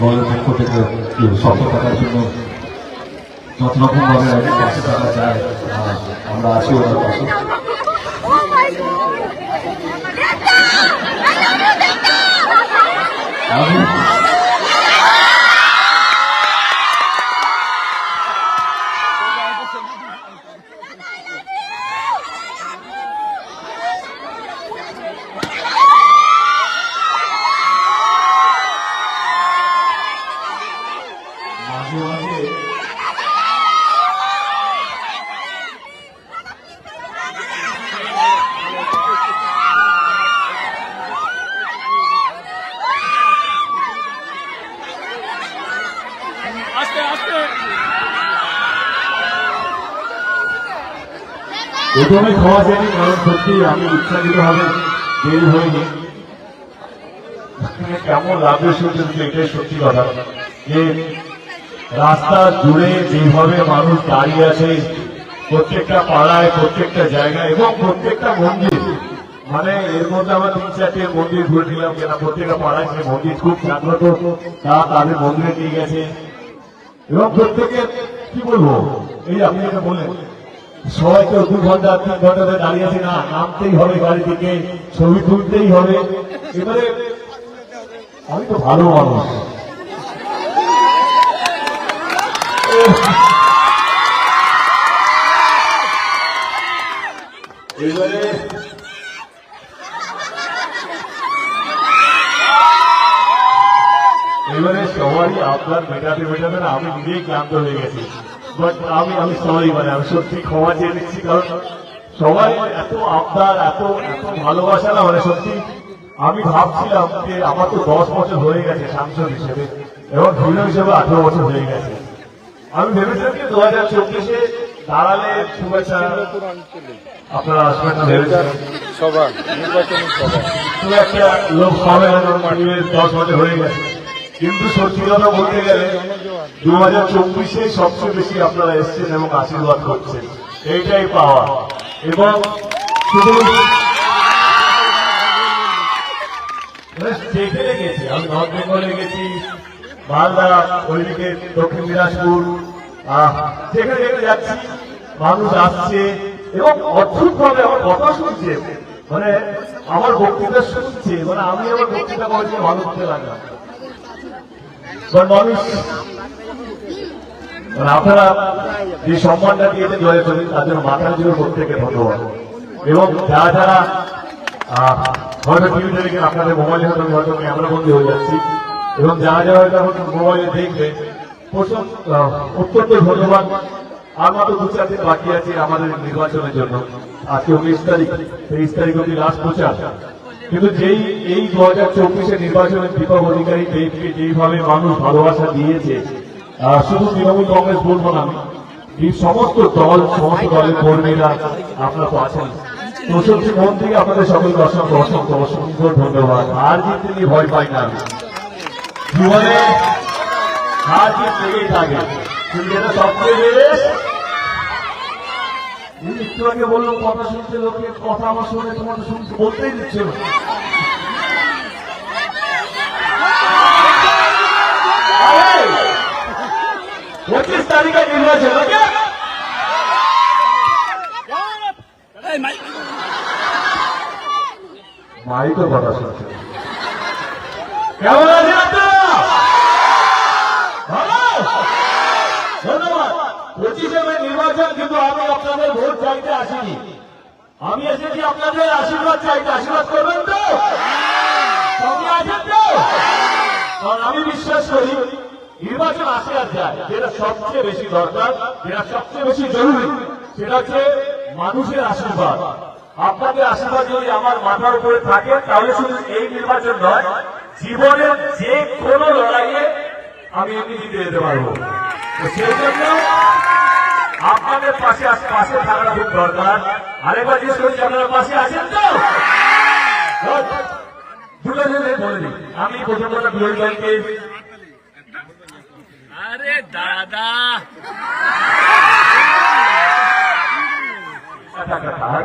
দলের পক্ষ থেকে বলব, থাকার জন্য যত রকমভাবে আমাদের পাশে থাকা যায় আমরা আছি ওনার পাশে। আমি প্রথমে খাওয়া যায়নি, কারণ সত্যি আমি ইচ্ছাকৃত ভাবে দেরি হয়নি কেমন লাগবে শুনতে এটাই সত্যি কথা। যে রাস্তা জুড়ে যেভাবে মানুষ দাঁড়িয়ে আছে, প্রত্যেকটা পাড়ায়, প্রত্যেকটা জায়গায় এবং প্রত্যেকটা মন্দির মানে এর মধ্যে আমরা তিন চারটে মন্দির ঘুরে নিলাম কেনা? প্রত্যেকটা পাড়ায় যে মন্দির খুব জাগ্রত, তা তাদের মন্দিরে নিয়ে গেছে। এবং প্রত্যেকের, কি বলব? এই আপনি যেটা বললেন সবাই কেউ দু ঘণ্টা তিন ঘণ্টা ধরে দাঁড়িয়ে আছে না, নামতেই হবে গাড়ি থেকে, ছবি তুলতেই হবে। এবারে, আমি তো ভালো মানুষ। এবারে এবারে সবারই আপনার মেটাতে মেটাতে না, আমি নিজেই ক্লান্ত হয়ে গেছি। বাট আমি আমি সরি মানে আমি সত্যি ক্ষমা চেয়ে নিচ্ছি কারণ সবাই এত আবদার এত এত ভালোবাসা না মানে সত্যি আমি ভাবছিলাম যে আমার তো দশ বছর হয়ে গেছে সাংসদ হিসেবে এবং হিরো হিসেবে আঠেরো বছর হয়ে গেছে। আমি ভেবেছিলাম যে দু হাজার চব্বিশে দাঁড়ালে শুভেচ্ছা আপনারা আসবেন না ভেবেছিলাম। সভা নির্বাচনী সভা। একটা লোক না দশ বছর হয়ে গেছে। কিন্তু সত্যি কথা বলতে গেলে দু হাজার চব্বিশে সবচেয়ে বেশি আপনারা এসছেন এবং আশীর্বাদ করছেন। এইটাই পাওয়া। এবং শুধু স্টেটে গেছি, আমি নর্থ বেঙ্গলে গেছি, মালদা, ওইদিকে দক্ষিণ দিনাজপুর যেখানে যেখানে যাচ্ছি, মানুষ আসছে এবং অদ্ভুত ভাবে আমার কথা শুনছে। মানে আমার বক্তৃতা শুনছে মানে আমি আমার বক্তৃতা করেছি করতে লাগলাম আপনারা যে সম্মানটা দিয়েছেন চব্বিশ তার জন্য মাথার জন্য প্রত্যেকে ধন্যবাদ। এবং যারা যারা হয়তো টিভিতে দেখেন, আপনাদের মোবাইলে হয়তো হয়তো ক্যামেরা বন্দী হয়ে যাচ্ছি। এবং যারা যারা হয়তো এখন মোবাইলে দেখবে অত্যন্ত ধন্যবাদ। আর মাত্র দু চার দিন বাকি আছে আমাদের নির্বাচনের জন্য। আজকে উনিশ তারিখ, তেইশ তারিখ অব্দি লাস্ট প্রচার। কিন্তু যেই, এই দু হাজার চব্বিশে নির্বাচনে দীপক অধিকারী দেবকে যেইভাবে মানুষ ভালোবাসা দিয়েছে শুধু তৃণমূল কংগ্রেস বলব না, এই সমস্ত দল, সমস্ত দলের কর্মীরা আপনারা তো আছেন। চৌষট্টি মন থেকে আপনাদের সকলকে অসংখ্য অসংখ্য অসংখ্য ধন্যবাদ। আর জিততে নিয়ে ভয় পাই না জীবনে হার জিত লেগেই থাকে কিন্তু যেটা সবচেয়ে এই একটু আগে বললাম কথা শুনতে লোকের কথা আমার শুনে তোমার তো শুনতে বলতেই দিচ্ছে পঁচিশ তারিখে নির্বাচন ওকে? মাই। তো কথা শুনছে। কেমন আছেন আপনারা ভালো ধন্যবাদ পঁচিশে মে নির্বাচন কিন্তু আমি আপনাদের ভোট চাইতে আসিনি আমি এসেছি আপনাদের আশীর্বাদ চাইতে। আশীর্বাদ করবেন তো? তো? কারণ আমি বিশ্বাস করি, নির্বাচন আসে আর যায়। যেটা সবচেয়ে বেশি দরকার, যেটা সবচেয়ে বেশি জরুরি, সেটা হচ্ছে মানুষের আশীর্বাদ। আপনাদের আশীর্বাদ যদি আমার মাথার উপরে থাকে, তাহলে শুধু এই নির্বাচন নয়, জীবনের যে কোনো লড়াইয়ে আমি এমনি জিতে যেতে পারব। সেই জন্য আপনাদের পাশে পাশে থাকাটা খুব দরকার আরেকবার জিজ্ঞেস করছি আপনারা পাশে আছেন তো Good. দুটো জিনিস বলে দিই আমি প্রথম কথা বিরোধী দলকে আরে দাদা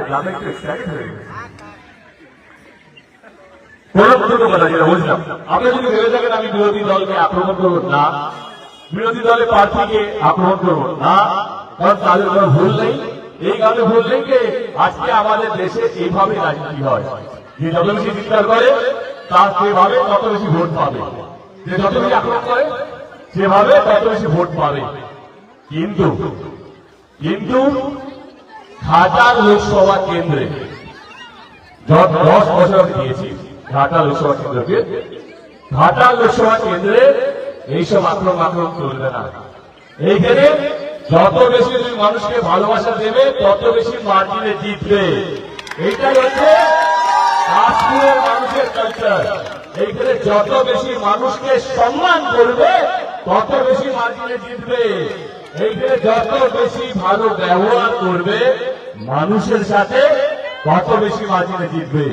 গ্রামে একটু হয়ে গেছে। কোনো কথা যেটা আপনি যদি ভেবে থাকেন আমি বিরোধী দলকে আক্রমণ করব না বিরোধী দলের প্রার্থীকে আক্রমণ করব না কারণ তাদের কোনো ভুল নেই। এই কারণে ভুল নেই যে আজকে আমাদের দেশে এইভাবে রাজনীতি হয়। যে যত বেশি চিৎকার করে, তার সেভাবে তত বেশি ভোট পাবে। যে যত বেশি আক্রমণ করে, সেভাবে তত বেশি ভোট পাবে। কিন্তু কিন্তু হাজার লোকসভা কেন্দ্রে দশ বছর দিয়েছি ঢাকা লোকসভা কেন্দ্রকে ঢাকা লোকসভা কেন্দ্রে এইসব আক্রমণ আক্রমণ চলবে না। এইখানে যত বেশি তুমি মানুষকে ভালোবাসা দেবে, তত বেশি মার্জিনে জিতবে। এইটাই হচ্ছে কাশ্মীরের মানুষের কালচার এইখানে যত বেশি মানুষকে সম্মান করবে, তত বেশি মার্জিনে জিতবে। এইখানে যত বেশি ভালো ব্যবহার করবে, মানুষের সাথে তত বেশি মার্জিনে জিতবে।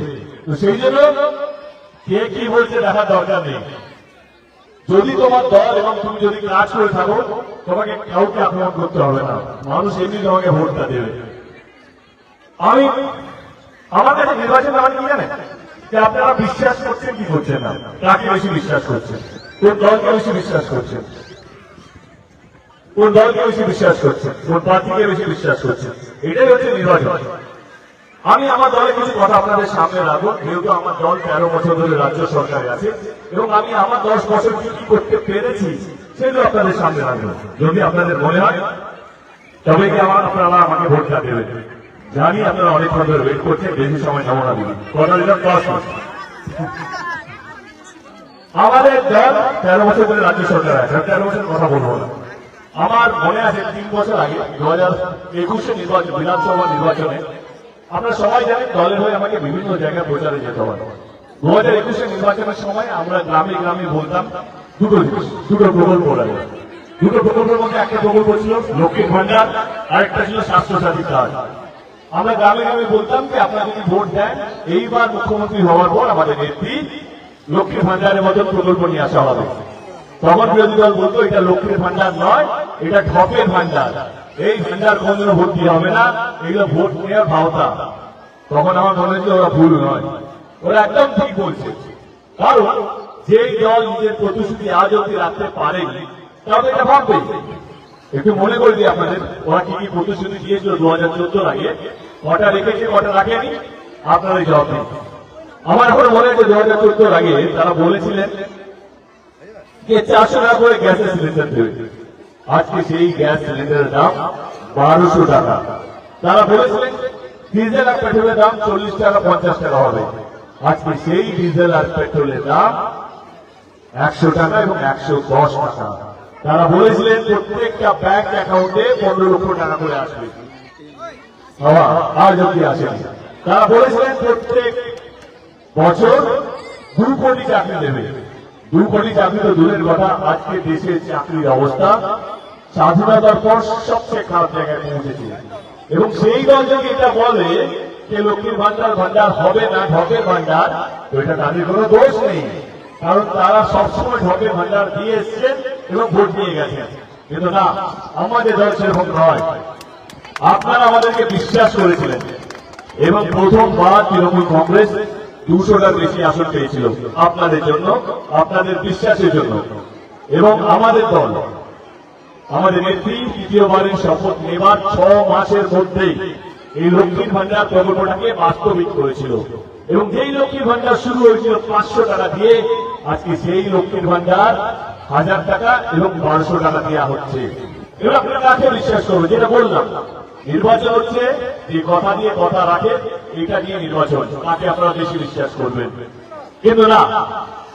তো সেই জন্য কে কি বলছে দেখার দরকার নেই। যদি তোমার দল এবং তুমি যদি কাজ করে থাকো তোমাকে কাউকে আক্রমণ করতে হবে না। মানুষ এমনি তোমাকে ভোটটা দেবে। আমি, আমার কাছে নির্বাচন মানে কি জানেন? যে আপনারা বিশ্বাস করছেন কি করছেন না? কাকে বেশি বিশ্বাস করছেন? কোন দলকে বেশি বিশ্বাস করছেন? কোন দলকে বেশি বিশ্বাস করছেন? কোন প্রার্থীকে বেশি বিশ্বাস করছেন? এটাই হচ্ছে নির্বাচন। আমি আমার দলের কিছু কথা আপনাদের সামনে রাখব। যেহেতু আমার দল তেরো বছর ধরে রাজ্য সরকারে আছে, এবং আমি আমার দশ বছর কি করতে পেরেছি সেগুলো আপনাদের সামনে রাখব যদি আপনাদের মনে হয়, তবে কি আমার আপনারা আমাকে ভোটটা দেবেন? জানি আপনারা অনেকক্ষণ ধরে ওয়েট করছেন, বেশি সময় নেব না দিবি কথা দিলাম দশ আমাদের দল তেরো বছর ধরে রাজ্য সরকার আছে তেরো বছর কথা বলব না। আমার মনে আছে তিন বছর আগে দু হাজার একুশে নির্বাচন, বিধানসভা নির্বাচনে, আপনারা সবাই জানেন দলের হয়ে আমাকে বিভিন্ন জায়গায় প্রচারে যেতে হয়। দু হাজার একুশে নির্বাচনের সময় আমরা গ্রামে গ্রামে বলতাম দুটো জিনিস, দুটো প্রকল্প লাগে দুটো প্রকল্পের মধ্যে একটা প্রকল্প ছিল লক্ষ্মীর ভান্ডার, আরেকটা ছিল স্বাস্থ্যসাথী কার্ড। আমরা গ্রামে গ্রামে বলতাম যে আপনারা যদি ভোট দেন, এইবার মুখ্যমন্ত্রী হওয়ার পর আমাদের নেত্রী লক্ষ্মীর ভান্ডারের মতন প্রকল্প নিয়ে আসা হবে। তখন বিরোধী দল বলতো, এটা লক্ষ্মীর ভান্ডার নয়, এটা ঢপের ভান্ডার। এই ভান্ডার কোনদিনও ভোট দিয়ে হবে না, এগুলো ভোট নেওয়ার ভাওতা। তখন আমার মনে হচ্ছে ওরা ভুল নয়। ওরা একদম ঠিক বলছে। কারণ যেই দল নিজের প্রতিশ্রুতি আজ অব্দি রাখতে পারেনি তবে এটা ভাববে। একটু মনে করে দিই আপনাদের, ওরা কি কি প্রতিশ্রুতি দিয়েছিল দু হাজার চোদ্দ আগে? কটা রেখেছে, কটা রাখেনি? আপনাদের জবাব দিন। আমার এখন মনে হচ্ছে দু হাজার চোদ্দ আগে তারা বলেছিলেন যে চারশো টাকা করে গ্যাসের সিলিন্ডার দেবে। আজকে সেই গ্যাস সিলিন্ডারের দাম বারোশো টাকা। তারা বলেছিলেন ডিজেল আর পেট্রোলের দাম চল্লিশ টাকা, পঞ্চাশ টাকা হবে। আজকে সেই ডিজেল আর পেট্রোলের দাম একশো টাকা এবং একশো দশ টাকা। তারা বলেছিলেন, প্রত্যেকটা ব্যাংক অ্যাকাউন্টে পনেরো লক্ষ টাকা করে আসবে। বাবা আজ অব্দি আসেনি তারা বলেছিলেন, প্রত্যেক বছর দু কোটি চাকরি দেবে। দু কোটি চাকরি তো দূরের কথা, আজকে দেশের চাকরির অবস্থা স্বাধীনতার পর সবচেয়ে খারাপ জায়গায় পৌঁছেছে। এবং সেই দল যদি এটা বলে যে লক্ষ্মীর ভান্ডার ভান্ডার হবে না, ঢপের ভান্ডার তো এটা তাদের কোনো দোষ নেই। কারণ তারা সবসময় ঢপের ভান্ডার দিয়ে এসছেন এবং ভোট দিয়ে গেছেন। কিন্তু না, আমাদের দল সেরকম নয়। আপনারা আমাদেরকে বিশ্বাস করেছিলেন। এবং প্রথমবার তৃণমূল কংগ্রেস দুশোটার বেশি আসন পেয়েছিল আপনাদের জন্য, আপনাদের বিশ্বাসের জন্য। এবং আমাদের দল, আমাদের নেত্রী তৃতীয়বারের শপথ নেবার ছ মাসের মধ্যেই এই লক্ষ্মীর ভান্ডার প্রকল্পটাকে বাস্তবিক করেছিল। এবং যেই লক্ষ্মীর ভান্ডার শুরু হয়েছিল পাঁচশো টাকা দিয়ে, আজকে সেই লক্ষ্মীর ভান্ডার হাজার টাকা এবং বারোশো টাকা দেওয়া হচ্ছে। এবার আপনারা কাকে বিশ্বাস করব? যেটা বললাম, নির্বাচন হচ্ছে, যে কথা দিয়ে কথা রাখে, এটা নিয়ে নির্বাচন। তাকে আপনারা বেশি বিশ্বাস করবেন? কিন্তু না,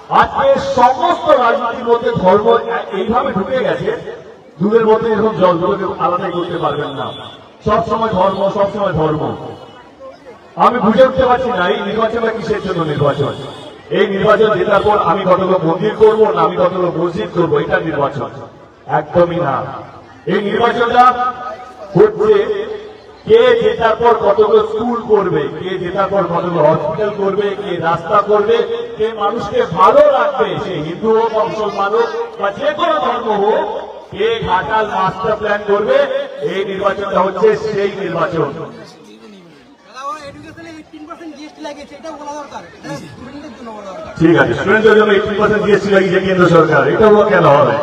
আজকে সমস্ত রাজনীতির মধ্যে ধর্ম এইভাবে ঢুকে গেছে, দূরের মধ্যে এরকম জলগুলোকে আলাদাই করতে পারবেন না। সব সময় ধর্ম, সব সময় ধর্ম। আমি বুঝে উঠতে পারছি না, এই নির্বাচনটা কিসের জন্য নির্বাচন? এই নির্বাচন জেতার পর আমি কতগুলো মন্দির করব না আমি কতগুলো মসজিদ করব, এটা নির্বাচন। একদমই না। এই নির্বাচনটা হচ্ছে কে জেতার পর কতগুলো স্কুল করবে, কে জেতার পর কতগুলো হসপিটাল করবে, কে রাস্তা করবে, কে মানুষকে ভালো রাখবে, সে হিন্দু হোক মুসলমান হোক বা যে কোনো ধর্ম হোক, কে ঘাটাল মাস্টার প্ল্যান করবে এই নির্বাচনটা হচ্ছে সেই নির্বাচন। এইটিন বলা বলা ঠিক আছে স্টুডেন্টদের জন্য এইটি পার্সেন্ট জিএসটি লাগিয়েছে কেন্দ্র সরকার এটা হলো কেন হবে.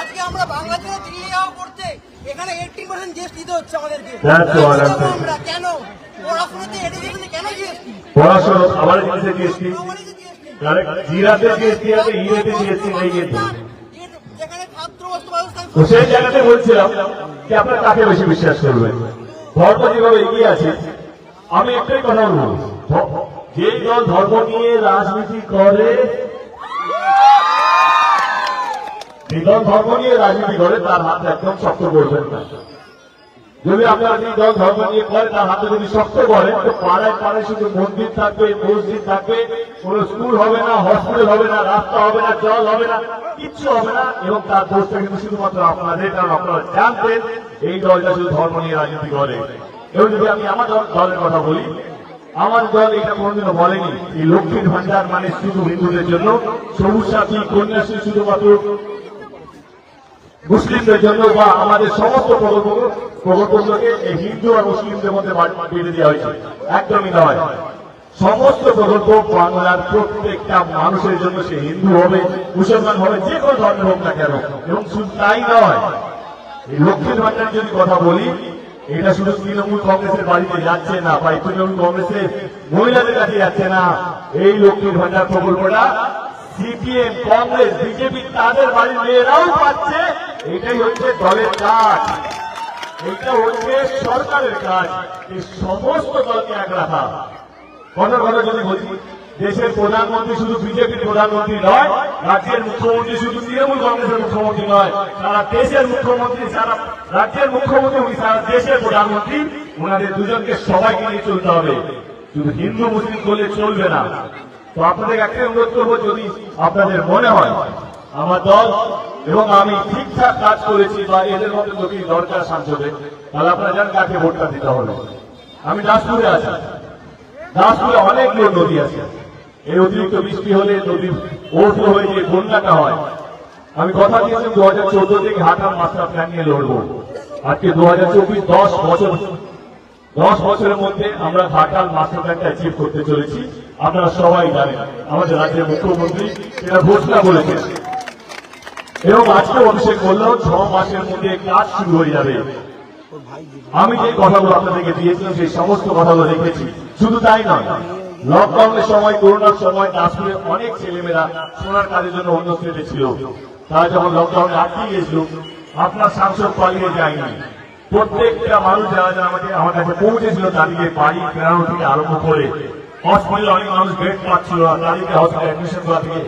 আজকে আমরা দিল্লি যাওয়া করতে এখানে এইটিন পার্সেন্ট জিএসটি দিতে হচ্ছে আমাদেরকে। কেন পড়াশোনাতে এডুকেশনে কেন জিএসটি পড়াশোনা আমার জিএসটি জিরাতে জিএসটি আছে ইয়েতে জিএসটি নেই কিন্তু যেখানে ছাত্র বস্তু ব্যবস্থা তো সেই জায়গাতে বলছিলাম যে আপনার কাকে বেশি বিশ্বাস করবেন? ধর্ম যেভাবে এগিয়ে আছে আমি একটাই কথা বলব। যে দল ধর্ম নিয়ে রাজনীতি করে যে দল ধর্ম নিয়ে রাজনীতি করে তার হাত একদম শক্ত করবেন না। যদি আপনারা যে দল ধর্ম নিয়ে করে তার হাতে যদি শক্ত করেন তো পাড়ায় পাড়ায় শুধু মন্দির থাকবে, মসজিদ থাকবে, কোনো স্কুল হবে না হসপিটাল হবে না, রাস্তা হবে না, জল হবে না, কিচ্ছু হবে না, এবং তার দোষটা কিন্তু শুধুমাত্র আপনাদের কারণ আপনারা জানতেন এই দলটা শুধু ধর্ম নিয়ে রাজনীতি করে। এবং যদি আমি আমার দল- দলের কথা বলি, আমার দল এটা কোনোদিনও বলেনি, এই লক্ষ্মীর ভান্ডার মানে শুধু হিন্দুদের জন্য, সবুজ সাথী, কন্যাশ্রী শুধুমাত্র মুসলিমদের জন্য বা আমাদের সমস্ত প্রকল্প প্রকল্পগুলোকে এই হিন্দু আর মুসলিমদের মধ্যে বেঁধে দেওয়া হয়েছে। একদমই নয়। সমস্ত প্রকল্প বাংলার প্রত্যেকটা মানুষের জন্য সে হিন্দু হবে, মুসলমান হবে, যে কোনো ধর্মের হোক না কেন। এবং শুধু তাই নয়, এই লক্ষ্মীর ভান্ডার যদি কথা বলি, এটা শুধু তৃণমূল কংগ্রেসের বাড়িতে যাচ্ছে না, বা তৃণমূল কংগ্রেসের মহিলাদের কাছে যাচ্ছে না। এই লক্ষ্মীর ভান্ডার প্রকল্পটা সিপিএম, কংগ্রেস, বিজেপি, তাদের বাড়ির মেয়েরাও পাচ্ছে এটাই হচ্ছে দলের কাজ। এটা হচ্ছে সরকারের কাজ। এই সমস্ত দলকে এক রাখা। কথা কথা যদি বলি, দেশের প্রধানমন্ত্রী শুধু বিজেপির প্রধানমন্ত্রী নয়, রাজ্যের মুখ্যমন্ত্রী শুধু তৃণমূল কংগ্রেসের মুখ্যমন্ত্রী নয়, সারা দেশের মুখ্যমন্ত্রী, সারা রাজ্যের মুখ্যমন্ত্রী উনি সারা দেশের প্রধানমন্ত্রী, ওনাদের দুজনকে সবাইকে নিয়ে চলতে হবে। শুধু হিন্দু, মুসলিম করলে চলবে না। তো আপনাদের একটাই অনুরোধ করব, যদি আপনাদের মনে হয়, আমার দল এবং আমি ঠিকঠাক কাজ করেছি বা এদের মধ্যে লোকের দরকার সাংসদে তাহলে আপনারা জানেন কাকে ভোটটা দিতে হবে। আমি দাসপুরে আছি। দাসপুরে অনেকগুলো নদী আছে। এই অতিরিক্ত বৃষ্টি হলে নদী ওভারফ্লো হয়ে যে বন্যাটা হয়, আমি কথা দিয়েছি দু হাজার চোদ্দ থেকে হাটার মাস্টার প্ল্যান নিয়ে লড়বো। আজকে দু হাজার চব্বিশ দশ বছর, দশ বছরের মধ্যে আমরা ঘাটাল মাস্টার প্ল্যানটা অ্যাচিভ করতে চলেছি। আপনারা সবাই জানেন, আমাদের রাজ্যের মুখ্যমন্ত্রী, সেটা ঘোষণা করেছেন। এবং আজকে অভিষেক বললেও ছ মাসের মধ্যে কাজ শুরু হয়ে যাবে। আমি যে কথাগুলো আপনাদেরকে দিয়েছিলাম সেই সমস্ত কথাগুলো রেখেছি। শুধু তাই নয় লকডাউনের সময় করোনার সময় নাসপুরে অনেক ছেলেমেয়েরা সোনার কাজের জন্য অন্য স্টেটে ছিল। তারা যখন লকডাউনে আটকে গিয়েছিল, আপনার সাংসদ পালিয়ে যায়নি। প্রত্যেকটা মানুষ যারা যারা আমাকে, আমার কাছে পৌঁছেছিল, তাদেরকে বাড়ি ফেরানো থেকে আরম্ভ করে হসপিটালে অনেক মানুষ বেড পাচ্ছিল না তাদেরকে হসপিটাল অ্যাডমিশন করা থেকে।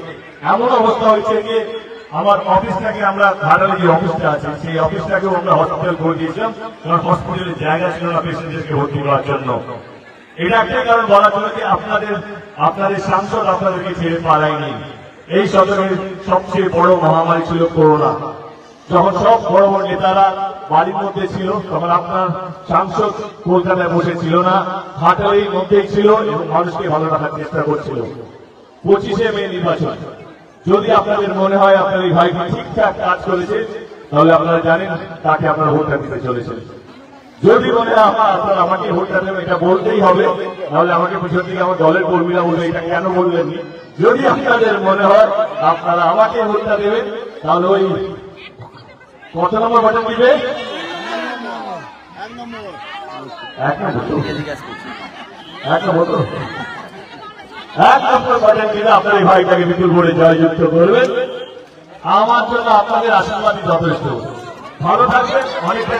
এমন অবস্থা হয়েছে যে আমার অফিসটাকে আমরা ঘাটালে যে অফিসটা আছে, সেই অফিসটাকেও আমরা হসপিটাল করে দিয়েছিলাম। কারণ হসপিটালের জায়গা ছিল না পেশেন্টদেরকে ভর্তি করার জন্য। এটা একটাই কারণ বলার জন্য যে আপনাদের আপনাদের সাংসদ আপনাদেরকে ছেড়ে পালায়নি। এই সদরের সবচেয়ে বড় মহামারী ছিল করোনা। যখন সব বড় বড় নেতারা বাড়ির মধ্যে ছিল, তখন আপনার সাংসদ কলকাতায় বসে ছিল না হাটালের মধ্যেই ছিল এবং মানুষকে ভালো রাখার চেষ্টা করছিল। পঁচিশে মে নির্বাচন। যদি আপনাদের মনে হয় আপনার এই ভাইটি ঠিকঠাক কাজ করেছে, তাহলে আপনারা জানেন তাকে আপনারা ভোটটা দিতে চলেছেন যদি মনে হয় আপনারা আমাকে ভোটটা দেবেন, এটা বলতেই হবে, তাহলে আমাকে পিছন থেকে আমার দলের কর্মীরা বলবে, এটা কেন বললেননি যদি আপনাদের মনে হয়, আপনারা আমাকে ভোটটা দেবেন, তাহলে ওই কত নম্বর বাটন দিবে এক নম্বর? এক নম্বর? এক নম্বর আপনার এই ভাইটাকে বিপুল করে জয়যুক্ত করবেন আমার জন্য আপনাদের আশীর্বাদই যথেষ্ট। ভালো থাকবেন, অনেকটা